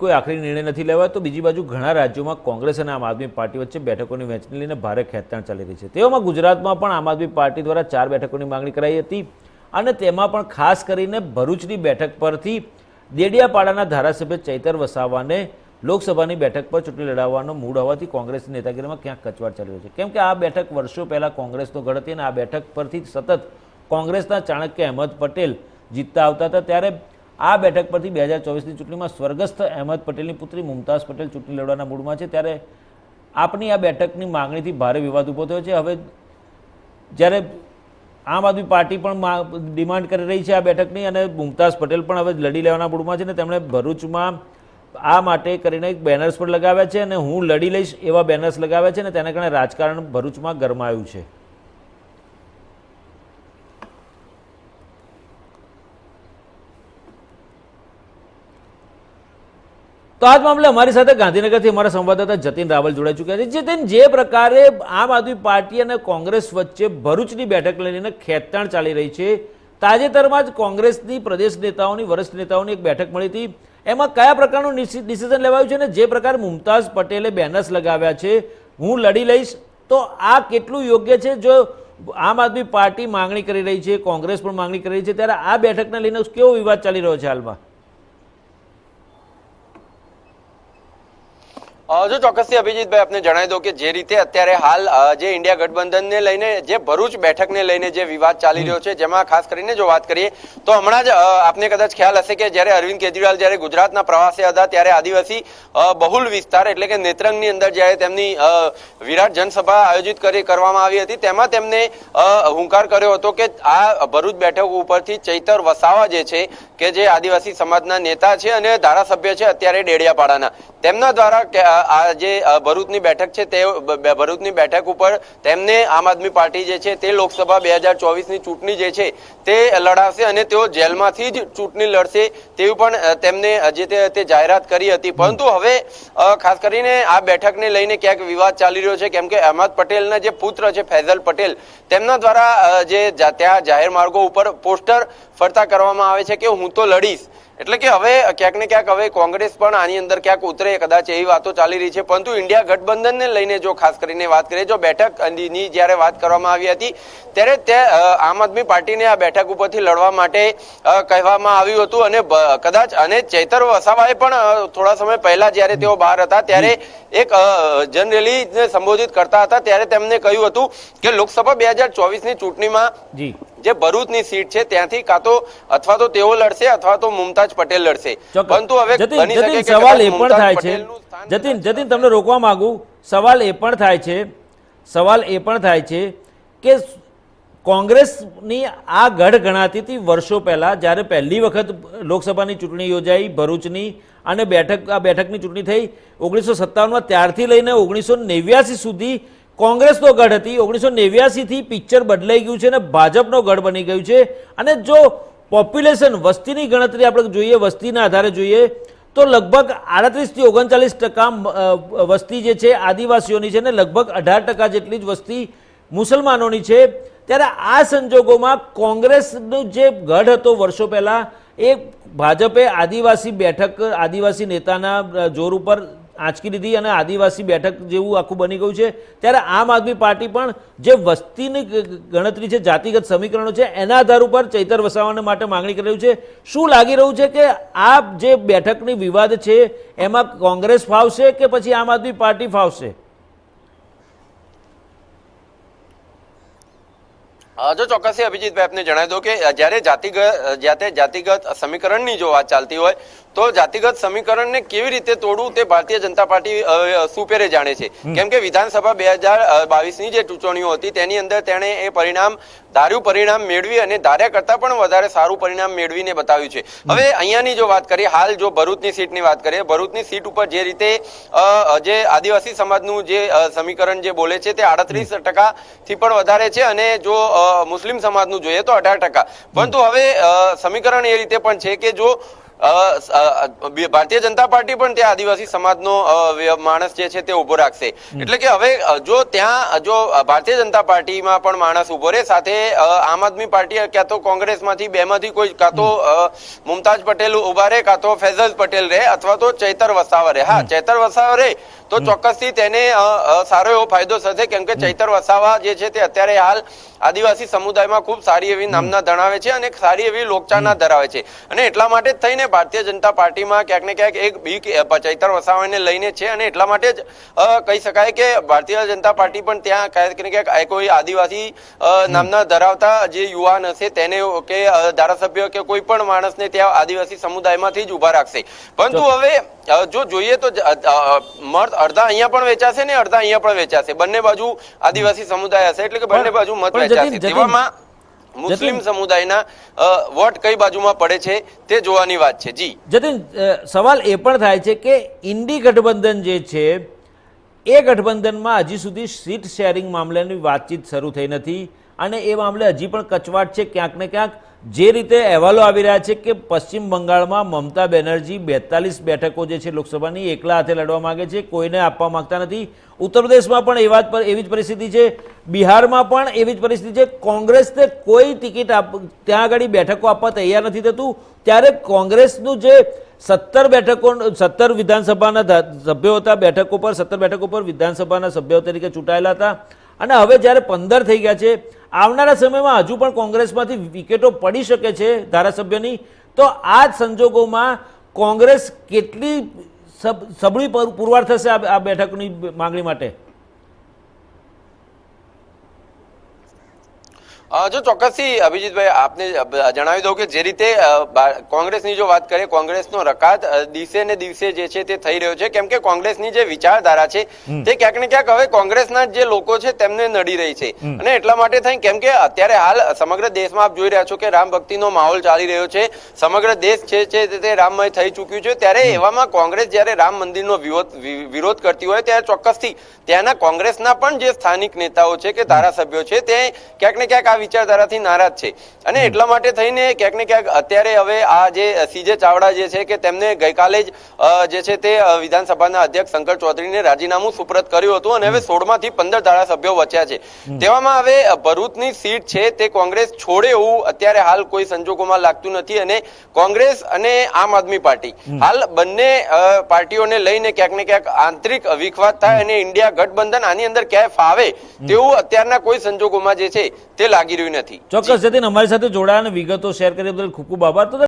કોઈ આખરી નિર્ણય નથી લેવાયો, તો બીજી બાજુ ઘણા રાજ્યોમાં કોંગ્રેસ અને આમ આદમી પાર્ટી વચ્ચે બેઠકોની વહેંચણી લઈને ભારે ખેંચાણ ચાલી રહી છે. તેવામાં ગુજરાતમાં પણ આમ આદમી પાર્ટી દ્વારા ચાર બેઠકોની માંગણી કરાઈ હતી અને તેમાં પણ ખાસ કરીને ભરૂચની બેઠક પરથી દેડિયાપાડાના ધારાસભ્ય ચૈતર વસાવાને લોકસભાની બેઠક પર ચૂંટણી લડાવવાનો મૂડ હોવાથી કોંગ્રેસની નેતાગીરીમાં ક્યાંક કચવાટ ચાલી રહ્યો છે. કેમ કે આ બેઠક વર્ષો પહેલાં કોંગ્રેસનો ગઢ હતી અને આ બેઠક પરથી સતત કોંગ્રેસના ચાણક્ય અહેમદ પટેલ જીતતા આવતા હતા. ત્યારે આ બેઠક પરથી બે હજાર ચોવીસની ચૂંટણીમાં સ્વર્ગસ્થ અહેમદ પટેલની પુત્રી મુમતાઝ પટેલ ચૂંટણી લડવાના મૂડમાં છે. ત્યારે આપની આ બેઠકની માંગણીથી ભારે વિવાદ ઊભો થયો છે. હવે જ્યારે આમ આદમી પાર્ટી પણ ડિમાન્ડ કરી રહી છે આ બેઠકની અને મુમતાઝ પટેલ પણ હવે લડી લેવાના મૂડમાં છે ને તેમણે ભરૂચમાં આ માટે કરીને એક બેનર્સ પણ લગાવ્યા છે અને હું લડી લઈશ એવા બેનર્સ લગાવ્યા છે અને તેના કારણે રાજકારણ ભરૂચમાં ગરમાયું છે. તો આજ મામલે અમારી સાથે ગાંધીનગરથી અમારા સંવાદદાતા જતીન રાવલ જોડાઈ ચૂક્યા છે. જતીન, જે પ્રકારે આમ આદમી પાર્ટી અને કોંગ્રેસ વચ્ચે ભરૂચની બેઠક લઈને ખેંચતાણ ચાલી રહી છે, તાજેતરમાં જ કોંગ્રેસની પ્રદેશ નેતાઓની, વરિષ્ઠ નેતાઓની એક બેઠક મળી હતી. એમાં કયા પ્રકારનું ડિસિઝન લેવાયું છે અને જે પ્રકારે મુમતાઝ પટેલે બેનર્સ લગાવ્યા છે, હું લડી લઈશ. તો આ કેટલું યોગ્ય છે? જો આમ આદમી પાર્ટી માંગણી કરી રહી છે, કોંગ્રેસ પણ માંગણી કરી રહી છે, ત્યારે આ બેઠકને લઈને કેવો વિવાદ ચાલી રહ્યો છે હાલમાં? જો ચોક્કસથી અભિજીતભાઈ આપને જણાવી દો કે જે રીતે અત્યારે હાલ જે ઇન્ડિયા ગઠબંધનને લઈને, જે ભરૂચ બેઠકને લઈને જે વિવાદ ચાલી રહ્યો છે, જેમાં ખાસ કરીને જો વાત કરીએ, તો હમણાં જ આપને કદાચ ખ્યાલ હશે કે જ્યારે અરવિંદ કેજરીવાલ જ્યારે ગુજરાતના પ્રવાસે હતા, ત્યારે આદિવાસી બહુલ વિસ્તાર એટલે કે નેત્રંગની અંદર જ્યારે તેમની વિરાટ જનસભા આયોજિત કરી, કરવામાં આવી હતી, તેમાં તેમને હુંકાર કર્યો હતો કે આ ભરૂચ બેઠક ઉપરથી ચૈતર વસાવા જે છે, કે જે આદિવાસી સમાજના નેતા છે અને ધારાસભ્ય છે અત્યારે ડેડિયાપાડાના. તેમના દ્વારા આ જે ભરૂચની બેઠક છે, તે ભરૂચની બેઠક ઉપર તેમને આમ આદમી પાર્ટી જે છે, તે લોકસભા બે હજાર ચોવીસની ચૂંટણી જે છે, તે લડાવશે અને તેઓ જેલમાંથી જ ચૂંટણી લડશે તેવી પણ તેમને જે તે જાહેરાત કરી હતી. પરંતુ હવે ખાસ કરીને આ બેઠકને લઈને ક્યાંક વિવાદ ચાલી રહ્યો છે, કેમ કે અહેમદ પટેલના જે પુત્ર છે, ફૈઝલ પટેલ, તેમના દ્વારા જે, ત્યાં જાહેર માર્ગો ઉપર પોસ્ટર ફરતા કરવામાં આવે છે કે હું તો લડીશ. એટલે કે હવે ક્યાંક ને ક્યાંક હવે કોંગ્રેસ પણ આની અંદર ક્યાંક ઉતરે, કદાચ એવી વાતો ચાલી રહી છે. પરંતુ ઇન્ડિયા ગઠબંધનને લઈને જો ખાસ કરીને વાત કરીએ, જો બેઠકની જ્યારે વાત કરવામાં આવી હતી, ત્યારે તે આમ આદમી પાર્ટીને આ બેઠક ઉપરથી લડવા માટે કહેવામાં આવ્યું હતું અને કદાચ અને ચૈતર વસાવાએ પણ થોડા સમય પહેલા જ્યારે તેઓ બહાર હતા, ત્યારે એક જનરેલીને સંબોધિત કરતા હતા, ત્યારે તેમને કહ્યું હતું કે લોકસભા બે હજાર ચોવીસની ચૂંટણીમાં જી ભરૂચની સીટ છે ત્યાંથી કાં તો અથવા તો તેઓ લડશે અથવા તો મુમતાજ પટેલ લડશે. પરંતુ હવે બની શકે કે સવાલ એ પણ થાય છે. જતીન જતીન તમને રોકવા માંગુ. સવાલ એ પણ થાય છે સવાલ એ પણ થાય છે કે કોંગ્રેસની આ ગઢ ગણાતી હતી વર્ષો પહેલા જ્યારે પહેલી વખત લોકસભાની ચૂંટણી યોજાઈ ભરૂચની અને બેઠક આ બેઠકની ચૂંટણી થઈ ઓગણીસો સત્તાવનમાં ત્યારથી લઈને ઓગણીસો નેવ્યાસી સુધી કોંગ્રેસનો ગઢ હતી, ઓગણીસો નેવ્યાસીથી પિક્ચર બદલાઈ ગયું છે અને ભાજપનો ગઢ બની ગયું છે. અને જો પોપ્યુલેશન વસ્તીની ગણતરી આપણે જોઈએ, વસ્તીના આધારે જોઈએ, તો લગભગ આડત્રીસથી ઓગણચાલીસ ટકા વસ્તી જે છે, આદિવાસીઓની છે ને લગભગ અઢાર ટકા જેટલી જ વસ્તી મુસલમાનોની છે. ત્યારે આ સંજોગોમાં કોંગ્રેસનો જે ગઢ હતો વર્ષો પહેલાં, એ ભાજપે આદિવાસી બેઠક, આદિવાસી નેતાના જોર ઉપર આંચકી લીધી અને આદિવાસી બેઠક જેવું આખું બની ગયું છે. ત્યારે આમ આદમી પાર્ટી પણ જે વસ્તીની ગણતરી છે, જાતિગત સમીકરણો છે, એના આધાર ઉપર ચૈતર વસાવાને માટે માંગણી કરી રહ્યું છે. શું લાગી રહ્યું છે કે આ જે બેઠકની વિવાદ છે, એમાં કોંગ્રેસ ફાવશે કે પછી આમ આદમી પાર્ટી ફાવશે? જો ચોક્કસથી અભિજીતભાઈ આપને જણાવી દો કે જ્યારે જાતિગત જાતે જાતિગત સમીકરણની જો વાત ચાલતી હોય તો જાતિગત સમીકરણને કેવી રીતે તોડવું તે ભારતીય જનતા પાર્ટી સુપેરે જાણે છે. કેમ કે વિધાનસભા બે હજાર બાવીસની જે ચૂંટણીઓ હતી તેની અંદર તેણે એ પરિણામ ધાર્યું પરિણામ મેળવી અને ધાર્યા કરતા પણ વધારે સારું પરિણામ મેળવીને બતાવ્યું છે. હવે અહીંયાની જો વાત કરીએ હાલ જો ભરૂચની સીટની વાત કરીએ ભરૂચની સીટ ઉપર જે રીતે જે આદિવાસી સમાજનું જે સમીકરણ જે બોલે છે તે આડત્રીસ ટકા થી પણ વધારે છે અને જો મુસ્લિમ સમાજનું જોઈએ તો અઢાર ટકા. પરંતુ હવે સમીકરણ એ રીતે પણ છે કે જો ભારતીય જનતા પાર્ટી પણ ત્યાં આદિવાસી સમાજનો માણસ જે છે તે ઊભો રાખશે. એટલે કે હવે જો ત્યાં જો ભારતીય જનતા પાર્ટીમાં પણ માણસ ઊભો રહે સાથે આમ આદમી પાર્ટી ક્યાં તો કોંગ્રેસમાંથી બેમાંથી કોઈ કાં તો મુમતાજ પટેલ ઊભા રહે કાં તો ફૈઝલ પટેલ રહે અથવા તો ચૈતર વસાવા રહે. હા ચૈતર વસાવા રહે તો ચોક્કસથી તેને સારો એવો ફાયદો થશે કેમ કે ચૈતર વસાવા જે છે તે અત્યારે હાલ આદિવાસી સમુદાયમાં ખૂબ સારી એવી નામના ધણાવે છે અને સારી એવી લોકચાના ધરાવે છે. અને એટલા માટે જ થઈને ભારતીય જનતા પાર્ટીમાં ક્યાંક ને ક્યાંક એક બીક ચૈતર વસાવાને લઈને છે અને એટલા માટે જ કહી શકાય કે ભારતીય જનતા પાર્ટી પણ ત્યાં ક્યાંક ને ક્યાંક કોઈ આદિવાસી નામના ધરાવતા જે યુવાન હશે તેને કે ધારાસભ્ય કે કોઈ પણ માણસને ત્યાં આદિવાસી સમુદાયમાંથી જ ઊભા રાખશે. પરંતુ હવે જો જોઈએ તો મત અડધા અહીંયા પણ વેચાશે ને અડધા અહીંયા પણ વેચાશે. બંને બાજુ આદિવાસી સમુદાય હશે એટલે કે બંને બાજુ મત વેચાશે. તેવામાં મુસ્લિમ સમુદાયના વોટ કઈ બાજુમાં પડે છે તે જોવાની વાત છે. જી. જતીન સવાલ એ પણ થાય છે કે ઇન્ડી ગઠબંધન જે છે એ ગઠબંધનમાં હજી સુધી સીટ શેરિંગ મામલાની વાતચીત શરૂ થઈ નથી અને એ મામલે હજી પણ કચવાટ છે ક્યાંક ને ક્યાંક. જે રીતે અહેવાલો આવી રહ્યા છે કે પશ્ચિમ બંગાળમાં મમતા બેનર્જી બેતાલીસ બેઠકો જે છે લોકસભાની એકલા હાથે લડવા માંગે છે, કોઈને આપવા માંગતા નથી. ઉત્તર પ્રદેશમાં પણ એવા જ એવી જ પરિસ્થિતિ છે. બિહારમાં પણ એવી જ પરિસ્થિતિ છે. કોંગ્રેસને કોઈ ટિકિટ આપ, ત્યાં આગળ બેઠકો આપવા તૈયાર નથી થતું. ત્યારે કોંગ્રેસનું જે સત્તર બેઠકો, સત્તર વિધાનસભાના સભ્યો હતા, બેઠકો પર, સત્તર બેઠકો પર વિધાનસભાના સભ્યો તરીકે ચૂંટાયેલા હતા. અને હવે જ્યારે પંદર થઈ ગયા છે, આવનારા સમયમાં હજુ પણ કોંગ્રેસમાંથી વિકેટો પડી શકે છે ધારાસભ્યની. તો આ જ સંજોગોમાં કોંગ્રેસ કેટલી સબ- સબળી પર- પુરવાર થશે આ બેઠકની માંગણી માટે? જો ચોક્કસથી અભિજીતભાઈ આપને જણાવી દઉં કે જે રીતે કોંગ્રેસની જો વાત કરીએ કોંગ્રેસનો રકાત દિવસે ને દિવસે જે છે તે થઈ રહ્યો છે. કેમ કે કોંગ્રેસની જે વિચારધારા છે તે ક્યાંક ને ક્યાંક હવે કોંગ્રેસના જે લોકો છે તેમને નડી રહી છે. અને એટલા માટે થઈ કેમ કે અત્યારે હાલ સમગ્ર દેશમાં આપ જોઈ રહ્યા છો કે રામ ભક્તિનો માહોલ ચાલી રહ્યો છે. સમગ્ર દેશ છે છે તે- રામમય થઈ ચૂક્યું છે. ત્યારે એવામાં કોંગ્રેસ જ્યારે રામ મંદિરનો વિરોધ કરતી હોય ત્યારે ચોક્કસથી ત્યાંના કોંગ્રેસના પણ જે સ્થાનિક નેતાઓ છે કે ધારાસભ્યો છે તે ક્યાંક ને ક્યાંક વિચારધારાથી નારાજ છે. અને એટલા માટે થઈને ક્યાંક ને ક્યાંક અત્યારે હવે આ જે સીજે ચાવડા જે છે કે તેમને ગઈકાલે જ જે છે તે વિધાનસભાના અધ્યક્ષ શંકર ચૌધરીને રાજીનામું સુપ્રત કર્યું હતું અને હવે સોળમાંથી પંદર ધારાસભ્યો વચ્યા છે. તેવામાં હવે ભરૂચની સીટ છે તે કોંગ્રેસ છોડે એવું અત્યારે હાલ કોઈ સંજોગોમાં લાગતું નથી અને કોંગ્રેસ અને આમ આદમી પાર્ટી. હાલ બંને પાર્ટીઓને લઈને ક્યાંક ને ક્યાંક આંતરિક વિખવાદ થાય અને ઇન્ડિયા ગઠબંધન આની અંદર ક્યાંય ફાવે તેવું અત્યારના કોઈ સંજોગોમાં જે છે તે લાગી રહ્યું નથી. ચોક્કસ જતીન અમારી સાથે જોડાયા અને વિગતો શેર કરી બદલ ખૂબ ખૂબ આભાર. તો